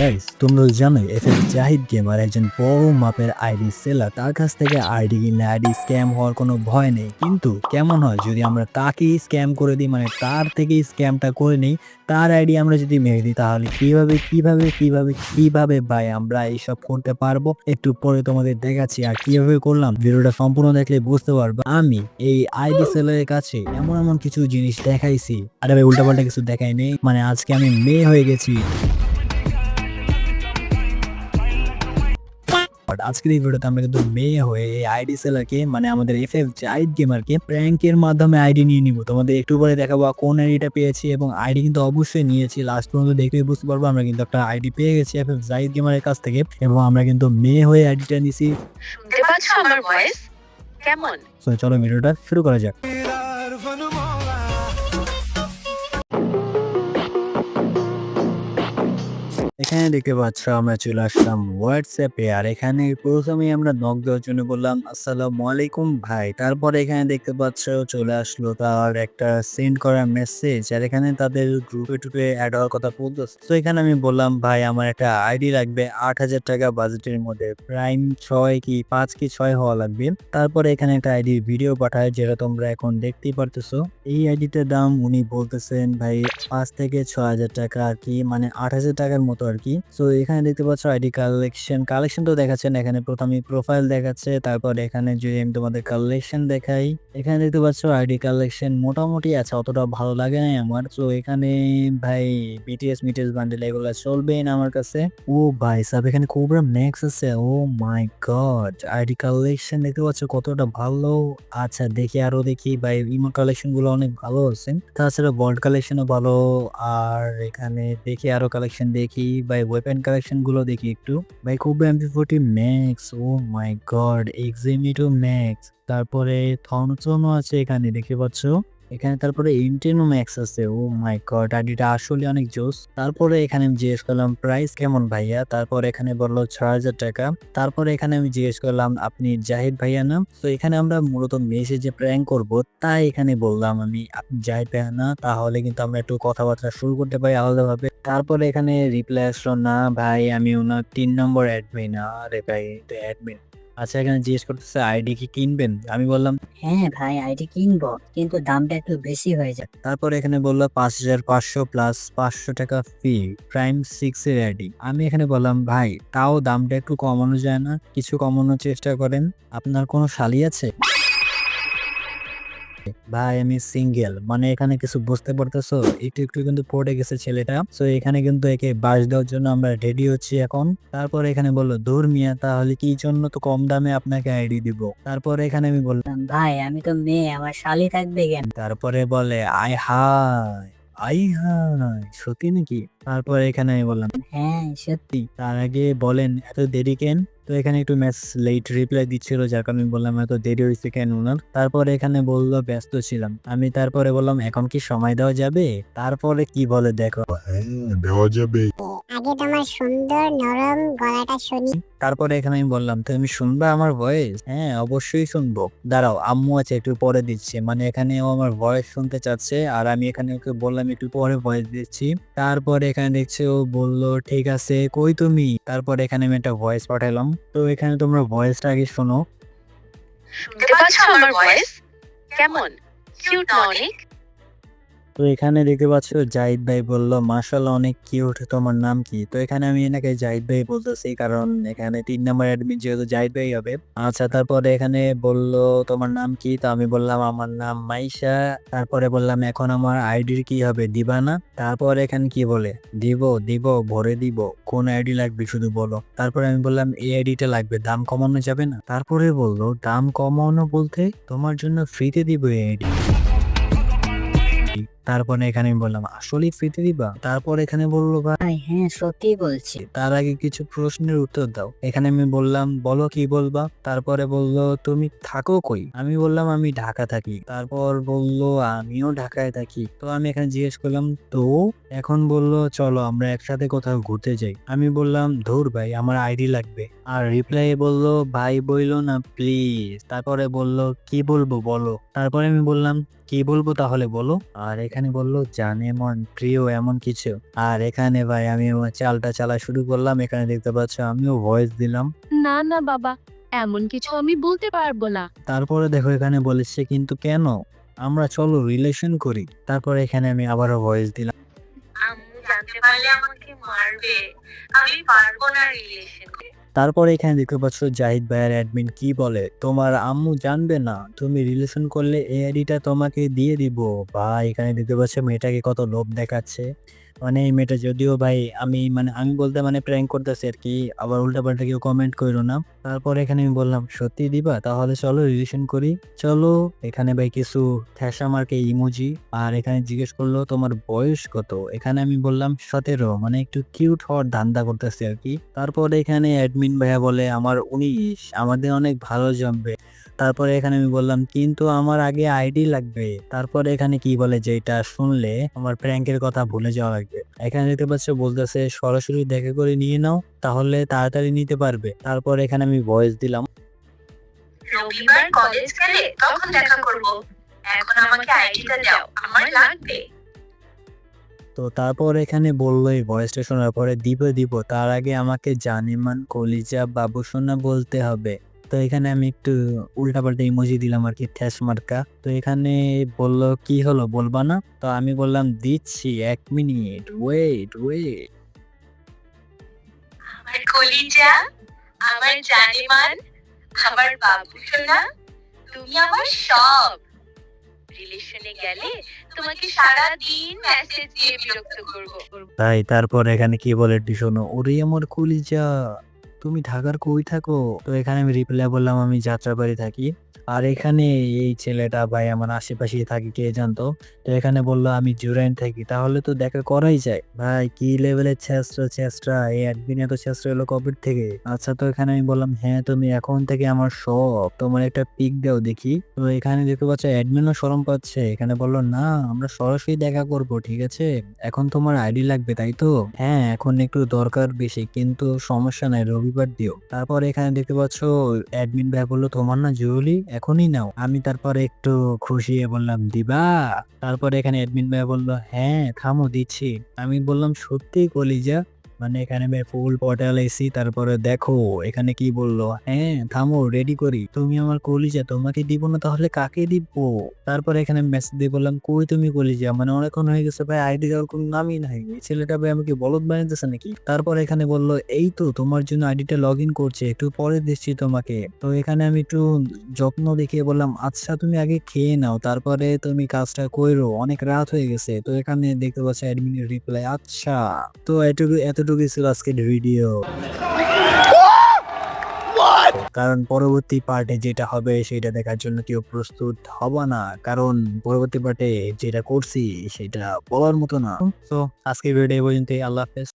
Guys তোমরা তো জানোই এফ এফ জাহিদ গেমার একজন বড় মাপের আইডি সেলার তার কাছ থেকে আইডি কিনলে আইডি স্ক্যাম হওয়ার কোনো ভয় নেই। কিন্তু কেমন হয়, যদি আমরা তাকেই স্ক্যাম করে দিই মানে তার থেকেই স্ক্যামটা করে নিই, তার আইডি আমরা যদি মেরে দিই, তাহলে কীভাবে কীভাবে কীভাবে কীভাবে ভাই আমরা এইসব করতে পারব? একটু পরে তোমাদের দেখাচ্ছি, আর কীভাবে করলাম? ভিডিওটা সম্পূর্ণ দেখলে বুঝতে পারব। আমি এই আইডি সেলারের কাছে এমন এমন কিছু জিনিস দেখাইছি। আরে ভাই, উল্টাপাল্টা কিছু দেখাই নেই। মানে আজকে আমি মেয়ে হয়ে গেছি। বাট আজকের এই ভিডিওতে আমরা কিন্তু মেয়ে হয়ে এই আইডি সেলারকে মানে আমাদের এফ এফ জাইড গেমারকে প্র্যাঙ্কের মাধ্যমে আইডি নিয়ে নিব। তোমাদের একটু পরে দেখাবো কোন আইডিটা পেয়েছি এবং আইডি কিন্তু অবশ্যই নিয়েছি। লাস্ট পর্যন্ত দেখলেই বুঝতে পারব আমরা কিন্তু একটা আইডি পেয়ে গেছি এফ এফ জাইদ গেমারের কাছ থেকে এবং আমরা কিন্তু মেয়ে হয়ে আইডিটা নিছি শুনতে পাচ্ছ আমার ভয়েস কেমন? চলো ভিডিওটা শুরু করা যাক। এখানে দেখতে পাচ্ছ, আমরা চলে আসলাম হোয়াটসঅ্যাপে আর এখানে প্রথমে আমরা নক দেওয়ার জন্য বললাম, আসসালামু আলাইকুম ভাই। তারপর এখানে দেখতে পাচ্ছ, চলে আসলো তার একটা সেন্ড করা মেসেজ আর এখানে তাদের গ্রুপে টুপে অ্যাড হওয়ার কথা বলতেছে। তো এখানে আমি বললাম, ভাই, আমার একটা আইডি লাগবে আট হাজার টাকা বাজেটের মধ্যে। প্রাইম ছয় কি, পাঁচ কি, ছয় হওয়া লাগবে। তারপরে এখানে একটা আইডি ভিডিও পাঠায়, যেটা তোমরা এখন দেখতেই পারতেছো। এই আইডিটার দাম উনি বলতেছেন, ভাই, পাঁচ থেকে ছ হাজার টাকা আর কি মানে আট হাজার টাকার মতো আর কি তো এখানে দেখতে পাচ্ছ আইডি কালেকশন কালেকশন তো দেখাচ্ছেন, এখানে প্রথমে প্রোফাইল দেখাচ্ছে, তারপর এখানে যদি আমি তোমাদের কালেকশন দেখাই, এখানে দেখতে পাচ্ছ আইডি কালেকশন মোটামুটি আছে, অতটা ভালো লাগে না আমার। তো এখানে ভাই বিটিএস মিটিএস বান্ডেল এগুলো চলবে না আমার কাছে। ও ভাই সাব, এখানে কোবরা ম্যাক্স আছে, oh my god ID collection দেখতে পাচ্ছ কতটা ভালো। আচ্ছা দেখি আরও দেখি, ভাই ইমো কালেকশনগুলো অনেক ভালো আছে। তাছাড়া বল্ড কালেকশনও ভালো, আর এখানে দেখি আরও কালেকশন দেখি। ভাই ওয়েপেন কালেকশনগুলো দেখি একটু। ভাই খুব MP forty Max oh my god এক্সিমিটো Max তারপরে থনচনও আছে এখানে, দেখতে পাচ্ছ? এখানে তারপরে ইন্টেনো ম্যাক্স আছে। ও মাই গড আইডিটা আসলে অনেক জোস। তারপরে এখানে আমি জিজ্ঞেস করলাম, প্রাইস কেমন ভাইয়া? তারপর এখানে বলল ছ হাজার টাকা। তারপরে এখানে আমি জিজ্ঞেস করলাম, আপনি জাহিদ ভাইয়া না? তো এখানে আমরা মূলত মেসেজে প্র্যাঙ্ক করব, তাই এখানে বললাম আমি জাহিদ ভাইয়া না, তাহলে কিন্তু আমরা একটু কথাবার্তা শুরু করতে পারি আলাদাভাবে। তারপরে এখানে রিপ্লাই আসলো, না ভাই, আমি ওনার তিন নম্বর অ্যাডমিন আরে ভাই অ্যাডমিন আচ্ছা এখানে জিজ্ঞেস করতেছে আইডি কি কিনবেন? আমি বললাম হ্যাঁ ভাই আইডি কিনবো কিন্তু দামটা একটু বেশি হয়ে যায়। তারপর এখানে বলল পাঁচ হাজার পাঁচশো প্লাস পাঁচশো টাকা ফি প্রাইম সিক্স এর আইডি আমি এখানে বললাম ভাই তাও দামটা একটু কমানো যায় না কিছু কমানোর চেষ্টা করেন। আপনার কোনো শালি আছে? ভাই আমি সিঙ্গেল মানে এখানে কিছু বুঝতে পারতেছো? একটু একটু কিন্তু পড়ে গেছে ছেলেটা। তো এখানে কিন্তু একে বাস দেওয়ার জন্য আমরা রেডি হচ্ছি এখন। তারপর এখানে বলল দূর মিয়া তাহলে কি জন্য তো কম দামে আপনাকে আইডি দিব? তারপর এখানে আমি বললাম ভাই আমি তো মেয়ে আমার শালি থাকবে কেন? তারপরে বলে আয় হায় আই হায় সত্যি নাকি? তারপরে এখানে আমি বললাম হ্যাঁ সত্যি। তার আগে বলেন এত দেরি কেন? তো এখানে একটু ম্যাচ লেট রিপ্লাই দিচ্ছিল যার কারণে আমি বললাম এত দেরি হয়েছে কেন ওনার তারপরে এখানে বলল ব্যস্ত ছিলাম। আমি তারপরে বললাম এখন কি সময় দেওয়া যাবে? তারপরে কি বলে দেখো। হ্যাঁ দেওয়া যাবে। আগে তোমার সুন্দর নরম গলাটা শুনি। তারপরে এখানে আমি বললাম, তুমি শুনবা আমার ভয়েস হ্যাঁ অবশ্যই শুনব। দাঁড়াও, আম্মু আছে, একটু পরে দিচ্ছে। মানে এখানে ও আমার ভয়েস শুনতে চাচ্ছে আর আমি এখানে ওকে বললাম, একটু পরে ভয়েস দিচ্ছি। তারপরে এখানে দেখছে ও বলল, ঠিক আছে, কই তুমি? তারপরে এখানে আমি একটা ভয়েস পাঠালাম। তো এখানে তোমরা ভয়েসটা আগে শোনো। শুনতে পাচ্ছ আমার ভয়েস কেমন? কিউট না অনেক? তো এখানে দেখতে পাচ্ছ জাহিদ ভাই বলল মার্শাল অনেক কিউট তোমার নাম কি? তো এখানে আমি এনাকে জাহিদ ভাই বলতেছি, কারণ এখানে তিন নাম্বার অ্যাডমিন যেহেতু জাহিদ ভাই হবে। আচ্ছা তারপরে এখানে বলল, তোমার নাম কি? তো আমি বললাম, আমার নাম মাইশা। তারপরে বললাম, এখন আমার আইডির কি হবে? দিবা না তারপর এখানে কি বলে? দিব দিব, ভরে দিব। কোন আইডি লাগবে শুধু বলো। তারপরে আমি বললাম, এই আইডিটা লাগবে, দাম কমানো যাবে না? তারপরে বলল, দাম কমানো বলতে তোমার জন্য ফ্রিতে দিব এই আইডি তারপরে এখানে আমি বললাম আসলেই ফ্রিতে দিবা? তারপর এখানে বলল ভাই ভাই হ্যাঁ সত্যি বলছি। তার আগে কিছু প্রশ্নের উত্তর দাও। এখানে আমি বললাম বলো কি বলবা? তারপরে বলল তুমি থাকো কই? আমি বললাম আমি ঢাকা থাকি। তারপর বলল আমিও ঢাকায় থাকি। তো আমি এখানে জিজ্ঞেস করলাম তো? এখন বলল চলো আমরা একসাথে কোথাও ঘুরতে যাই। আমি বললাম ধুর ভাই আমার আইডি লাগবে। আর রিপ্লাই বলল ভাই বইলো না প্লিজ তারপরে বলল কি বলব বলো? তারপরে আমি বললাম কি বলব তাহলে বলো? আর এখানে বলল জানে মন প্রিয় এমন কিছু। আর এখানে ভাই আমি আমার চালটা চালা শুরু করলাম এখানে দেখতে পাচ্ছ আমিও ভয়েস দিলাম। না না বাবা এমন কিছু আমি বলতে পারব না। তারপরে দেখো এখানে বলেছে কিন্তু কেন? আমরা চলো রিলেশন করি। তারপরে এখানে আমি আবারও ভয়েস দিলাম। আম্মু জানতে পারলে আমাকে মারবে। আমি পারব না রিলেশন তারপরে এখানে দেখতে পাচ্ছ জাহিদ ভাইয়ের অ্যাডমিন কি বলে, তোমার আম্মু জানবে না, তুমি রিলেশন করলে এই আইডিটা তোমাকে দিয়ে দিব। বা এখানে দেখতে পাচ্ছ মেয়েটাকে কত লোভ দেখাচ্ছে। মানে এই মেয়েটা যদিও ভাই আমি মানে আমি বলতে মানে প্র্যাঙ্ক করতেছি আর কি, আবার উল্টাপাল্টা কেউ কমেন্ট করো না। তারপর এখানে আমি বললাম, সত্যি দিবা? তাহলে চলো রিলেশন করি। চলো, এখানে ভাই কিছু ঠেসা মার্কে ইমোজি আর এখানে জিজ্ঞেস করল, তোমার বয়স কত? এখানে আমি বললাম, সতেরো। মানে একটু কিউট হওয়ার ধান্দা করতেছি আর কি। তারপরে এখানে অ্যাডমিন ভাইয়া বলে, আমার উনিশ। আমাদের অনেক ভালো জমবে। তারপরে এখানে আমি বললাম কিন্তু আমার আগে আইডি লাগবে। তারপরে এখানে কি বলে যে এটা শুনলে আমার প্র্যাঙ্কের কথা ভুলে যাওয়া লাগবে। এখানে দেখতে পাচ্ছ বলতেছে সরাসরি দেখা করে নিয়ে নাও তাহলে তাড়াতাড়ি নিতে পারবে। তারপর এখানে আমি ভয়েস দিলাম। রবিবার কলেজ গেলে তখন দেখা করব। এখন আমাকে আইডিটা দাও আমার লাগবে। তো তারপর এখানে বলল এই ভয়েসটা শোনার পরে দিব দিব তার আগে আমাকে জানিমান কলিজা বাবু সোনা বলতে হবে। তো এখানে আমি একটু উল্টাপাল্টা ইমোজি দিলাম আর কি ঠ্যাস মার্কা তো এখানে বলল কি হলো? বলবা না? তো আমি বললাম দিচ্ছি এক মিনিট ওয়েট ওয়েট আমার কলিজা আমার জানেমান আমার বাবু সোনা তুমি আমার সব। রিলেশনে গেলে তোমাকে সারা দিন মেসেজ দিয়ে বিরক্ত করব। তাই তারপর এখানে কি বলে শোনো ওরে আমার কলিজা তুমি ঢাকার কই থাকো? তো এখানে আমি রিপ্লাই বললাম, আমি যাত্রাবাড়ি থাকি। আর এখানে এই ছেলেটা ভাই আমার আশেপাশে থাকি, কে জানতো? তো এখানে বলল, আমি জুরাইন থাকি, তাহলে তো দেখা করাই যায়। ভাই, কি লেভেলের ছেস্ট্রা ছেস্ট্রা এই একদিন এত ছেস্ট্রা এলো কবির থেকে? আচ্ছা তো এখানে আমি বললাম হ্যাঁ তুমি এখন থেকে আমার সব, তোমার একটা পিক দাও দেখি। তো এখানে দেখতে পাচ্ছ অ্যাডমিনও সরম পাচ্ছে। এখানে বলল, না, আমরা সরাসরি দেখা করব, ঠিক আছে? এখন তোমার আইডি লাগবে, তাই তো? হ্যাঁ এখন একটু দরকার বেশি, কিন্তু সমস্যা নাই রবিবার দিও। তারপর এখানে দেখতে পাচ্ছ, অ্যাডমিন ভাই বলল, তোমার না জরুরি, এখনই নাও। আমি তারপর একটু খুশি বললাম, দিবা? তারপর এখানে অ্যাডমিন ভাই বলল হ্যাঁ থামো, দিচ্ছি। আমি বললাম সত্যি কলিজা মানে এখানে ফুল পটাল এসি তারপরে দেখো, এখানে কি বলল? হ্যাঁ থামো রেডি করি। তুমি আমার কলিজা, তোমাকে দিব না তাহলে কাকে দিব? তারপরে এখানে মেসেজ দিয়ে বললাম, কই তুমি কলিজা? মানে অনেকক্ষণ হয়ে গেছে, ভাই, আইডি দেওয়ার কোনো নামই নাই। ছেলেটা ভাই আমাকে বলদ বানাইতেছে নাকি? তারপর এখানে বলল, এই তো, তোমার জন্য আইডিটা লগ ইন করছে, একটু পরে দিচ্ছি তোমাকে। তো এখানে আমি একটু যত্ন দেখিয়ে বললাম আচ্ছা তুমি আগে খেয়ে নাও, তারপরে তুমি কাজটা কইরো অনেক রাত হয়ে গেছে, তো এখানে দেখতে পাচ্ছি অ্যাডমিনের রিপ্লাই আচ্ছা। তো এটুকু, এতটুকু আজকের ভিডিও কারণ পরবর্তী পার্টে যেটা হবে সেটা দেখার জন্য কেউ প্রস্তুত হব না। কারণ পরবর্তী পার্টে যেটা করছি সেটা বলার মতো না। তো আজকে ভিডিও পর্যন্ত আল্লাহ হাফেজ।